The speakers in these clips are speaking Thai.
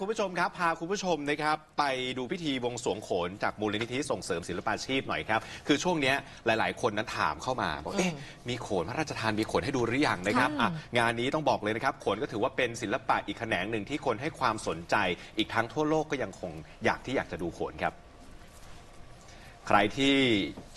คุณผู้ชมครับ พาคุณผู้ชมนะครับ ไปดูพิธีบวงสรวงโขน จากมูลนิธิส่งเสริมศิลปาชีพหน่อยครับ คือช่วงเนี้ยหลาย ๆ คนนั้นถามเข้ามาบอกเอ๊ะมีโขนพระราชทานมีโขนให้ดูหรือยังนะครับค่ะอะงานนี้ต้องบอกเลยนะครับโขนก็ถือว่าเป็นศิลปะอีกแขนงหนึ่งที่คนให้ความสนใจ อีกทั้งทั่วโลกก็ยังคงอยากที่อยากจะดูโขนครับ ใครที่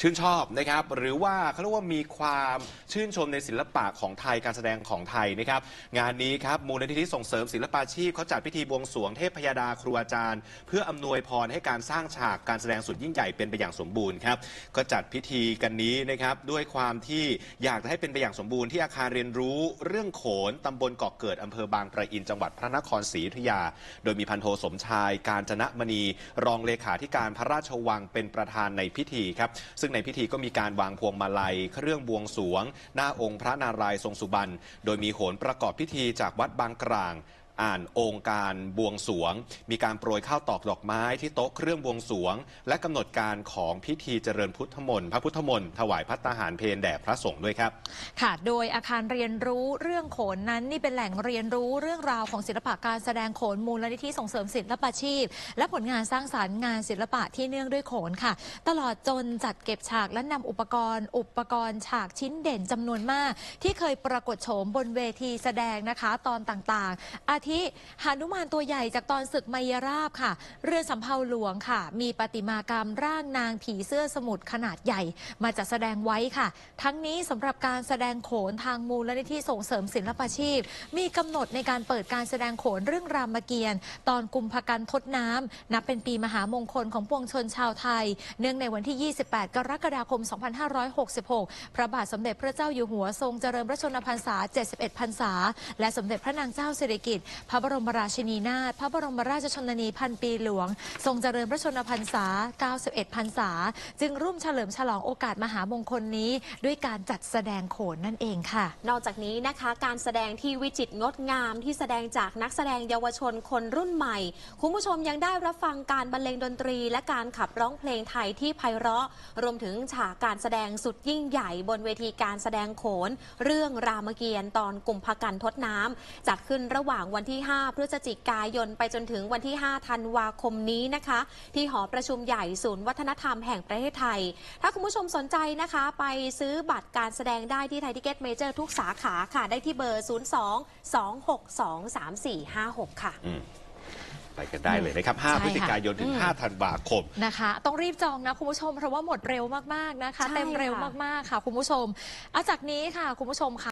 ชื่นชอบนะครับ หรือว่าเขาเรียกว่ามีความชื่นชมในศิลปะของไทยการแสดงของไทยนะครับ งานนี้ครับมูลนิธิส่งเสริมศิลปาชีพเขาจัดพิธีบวงสรวงเทพพยดาครูอาจารย์ เพื่ออำนวยพรให้การสร้างฉากการแสดงสุดยิ่งใหญ่เป็นไปอย่างสมบูรณ์ครับก็จัดพิธีกันนี้นะครับด้วยความที่อยากจะให้เป็นไปอย่างสมบูรณ์ที่อาคารเรียนรู้เรื่องโขนตำบลเกาะเกิดอำเภอบางประอินจังหวัดพระนครศรีอยุธยา โดยมีพันโทสมชายการจนะมณี รองเลขาธิการพระราชวังเป็นประธานในในพิธีครับ ซึ่งในพิธีก็มีการวางพวงมาลัย เครื่องบวงสวง หน้าองค์พระนารายณ์ทรงสุบรรณ โดยมีโหนประกอบพิธีจากวัดบางกลาง อ่านองค์การบวงสวง มีการโปรยข้าวตอกดอกไม้ที่โต๊ะเครื่องบวงสวง และกำหนดการของพิธีเจริญพุทธมนต์พระพุทธมนต์ถวายพัตตาหารเพลแด่พระสงฆ์ด้วยครับ ค่ะ โดยอาคารเรียนรู้เรื่องโขนนั้นนี่เป็นแหล่งเรียนรู้เรื่องราวของศิลปะการแสดงโขนมูลนิธิส่งเสริมศิลปาชีพ และผลงานสร้างสารรค์งานศิลปะที่เนื่องด้วยโขนค่ะ ตลอดจนจัดเก็บฉากและนำอุปกรณ์ อุปกรณ์ฉากชิ้นเด่นจำนวนมาก ที่เคยปรากฏโฉมบนเวทีแสดงนะคะ ตอนต่างๆอาทิหานุมานตัวใหญ่จากตอนศึกไมยราบค่ะ เรือสำเภาหลวงค่ะ มีประติมากรรมร่างนางผีเสื้อสมุทรขนาดใหญ่ มาจัดแสดงไว้ค่ะ ทั้งนี้สำหรับการแสดงโขนทางมูลนิธิส่งเสริมศิลปาชีพ มีกำหนดในการเปิดการแสดงโขนเรื่องรามเกียรติ์ตอนกุมภกันทดน้ำนับเป็นปีมหามงคลของปวงชนชาวไทย เนื่องในวันที่ 28 กรกฎาคม 2566 พระบาทสมเด็จพระเจ้าอยู่หัวทรงเจริญพระชนมพรรษา 71 พรรษา และสมเด็จพระนางเจ้าสิริกิติ์พระบรมราชินีนาถพระบรมราชชนนีพันปีหลวง ทรงเจริญพระชนมพรรษา 91 พรรษา จึงร่วมเฉลิมฉลองโอกาสมหามงคลนี้ ด้วยการจัดแสดงโขนนั่นเองค่ะ นอกจากนี้นะคะ การแสดงที่วิจิตรงดงามที่แสดงจากนักแสดงเยาวชนคนรุ่นใหม่ คุณผู้ชมยังได้รับฟังการบรรเลงดนตรี และการขับร้องเพลงไทยที่ไพเราะ รวมถึงฉากการแสดงสุดยิ่งใหญ่บนเวทีการแสดงโขน เรื่องรามเกียรติ์ตอนกลุ่มพกันทดน้ำจัดขึ้นระหว่างวันที่ 5 พฤศจิกายน ไปจนถึงวันที่ 5 ธันวาคมนี้นะคะ ที่หอประชุมใหญ่ศูนย์วัฒนธรรมแห่งประเทศไทย ถ้าคุณผู้ชมสนใจนะคะ ไปซื้อบัตรการแสดงได้ที่ไทยทิเก็ตเมเจอร์ทุกสาขาค่ะ ได้ที่เบอร์ 02 262 3456 ค่ะอืมไปกันได้เลยนะครับใช่5พฤศจิกายนถึงค่ะ5ธันวาคม นะคะ ต้องรีบจองนะคุณผู้ชม เพราะว่าหมดเร็วมาก ๆ นะคะใช่เต็มเร็วค่ะมาก ๆ ค่ะ คุณผู้ชมเอาจากนี้ค่ะ คุณผู้ชมค่ะ